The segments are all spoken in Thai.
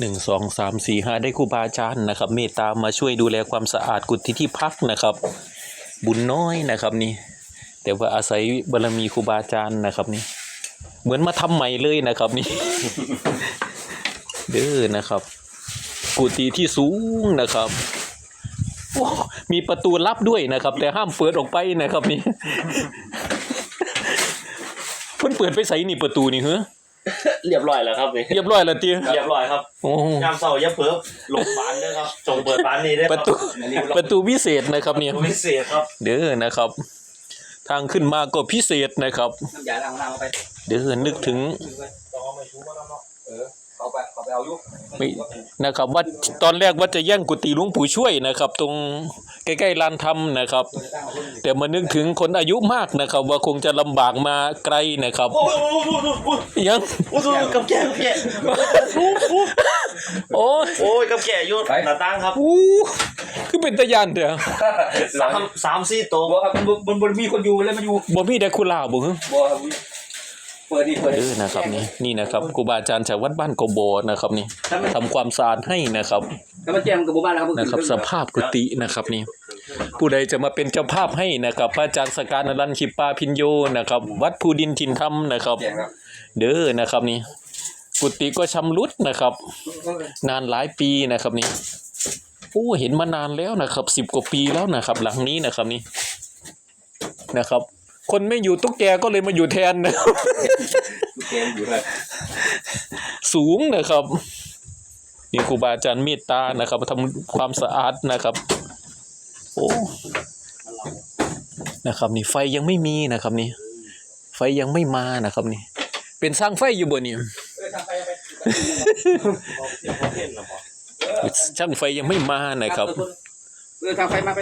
หนึ่งสองสามสี่ห้าได้ครูบาอาจารย์นะครับ เมตตามาช่วยดูแลความสะอาดกุฏิที่พักนะครับ บุญน้อยนะครับนี่ แต่ว่าอาศัยบารมีครูบาอาจารย์นะครับนี่ เหมือนมาทำใหม่เลยนะครับนี่เด้อนะครับ กุฏิที่สูงนะครับมีประตูลับด้วยนะครับ แต่ห้ามเปิดออกไปนะครับนี่เพิ่นเปิดไปใส่นี่ประตูนี่เหรอ เรียบร้อยแล้วครับนี่เรียบร้อยแล้วเตี้ยเรียบร้อยครับโอ้ยามเสาร์อย่าเพิ่มลงบานด้วยครับจงเปิดบานนี้ด้วยคปรัระบตูอันนี้ประตูพิเศษนะครับเนี่ยพิเศษครับเด้อนะครับ ทางขึ้นมาก็พิเศษนะครับน้ำยาล้างห้องน้ำเอาไปเด้อนึกถึงเออเขาไปเขาไปเอายุไม่นะครับว่าตอนแรกว่าจะแย่งกุฏิหลวงปู่ช่วยนะครับ ตรงใกล้ๆลานธรรมนะครับ แต่มานึกถึงคนอายุมากนะครับ ว่าคงจะลำบากมาไกลนะครับโอ้โหโอ้โหยัง โอ้โหกับแก่กับแก่โอ้ยโอ้ยกับแก่อยุ่หน้าตั้งครับอู้คือเป็นตะยานเด้อสามสามสี่โต๊ะบัวครับบนบนมีคนอยู่เลยมาอยู่บ่มีแต่คุลาบ่ฮึบัวครับ เปิดดิเปิดเด้อนะครับนี่นี่นะครับครูบาอาจารย์จากวัดบ้านโกโบนะครับนี่ทำความสะอาดให้นะครับแล้วมาแจ้งกับหมู่บ้านแล้วครับนะครับ สภาพกุฏินะครับนี่ผู้ใดจะมาเป็นเจ้าภาพให้นะครับพระอาจารย์สการนรันชิปาพินโยนะครับ วัดภูดินทินธรรมนะครับแจ้งครับ เด้อนะครับนี่กุฏิก็ชำรุดนะครับ นานหลายปีนะครับนี่โอ้เห็นมานานแล้วนะครับสิบกว่าปีแล้วนะครับ หลังนี้นะครับนี่นะครับ คนไม่อยู่ตุ๊กแกก็เลยมาอยู่แทนนะครับทุกเกมอยู่เลยสูงนะครับนี่ครูบาอาจารย์เมตตานะครับทำความสะอาดนะครับ โอ้นะครับ นี่ไฟยังไม่มีนะครับ นี่ ไฟยังไม่มานะครับ นี่ เป็นสร้างไฟอยู่บนนี่เออทางไปไปช่างไฟยังไม่มานะครับเออทางไฟมาไป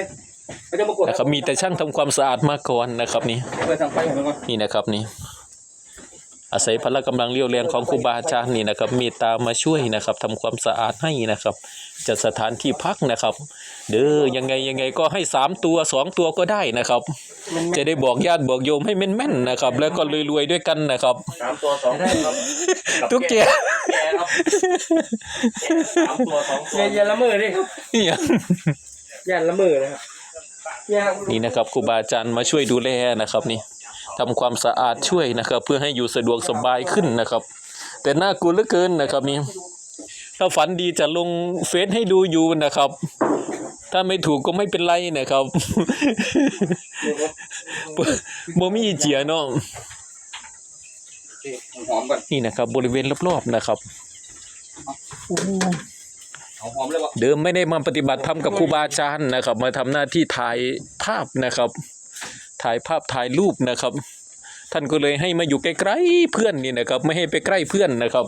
ไม่ต้องมากดนะครับมีแต่ช่างทำความสะอาดมาก่อนนะครับนี่เออทางไฟผมก่อนนี่นะครับนี่อาศัยพละกำลังเรียวแรงของครูบาอาจารย์นี่นะครับเมตตามาช่วยนะครับทำความสะอาดให้นะครับจัดสถานที่พักนะครับ เด้อยังไงยังไงก็ให้สามตัวสองตัวก็ได้นะครับ จะได้บอกญาติบอกโยมให้แม่นๆนะครับ แล้วก็รวยๆด้วยกันนะครับสามตัวสองตัวครับตุ๊กแกแก่ครับสามตัวสองตัวอย่าอย่าละเมอดิครับเนี่ยอย่าละเมอนะครับอย่า นี่นะครับครูบาอาจารย์มาช่วยดูแลนะครับนี่ทำความสะอาดช่วยนะครับ เพื่อให้อยู่สะดวกสบายขึ้นนะครับ แต่น่ากลัวเหลือเกินนะครับนี่ถ้าฝันดีจะลงเฟซให้ดูอยู่นะครับ ถ้าไม่ถูกก็ไม่เป็นไรนะครับบ่มีเจียนาะหอมก่อนนี่นะครับ บริเวณรอบๆนะครับ เลยวะเดิมไม่ได้มาปฏิบัติธรรมกับครูบาอาจารย์นะครับ มาทำหน้าที่ถ่ายภาพนะครับ ถ่ายภาพถ่ายรูปนะครับ ท่านก็เลยให้มาอยู่ใกล้ๆเพื่อนนี่นะครับ ไม่ให้ไปใกล้เพื่อนนะครับ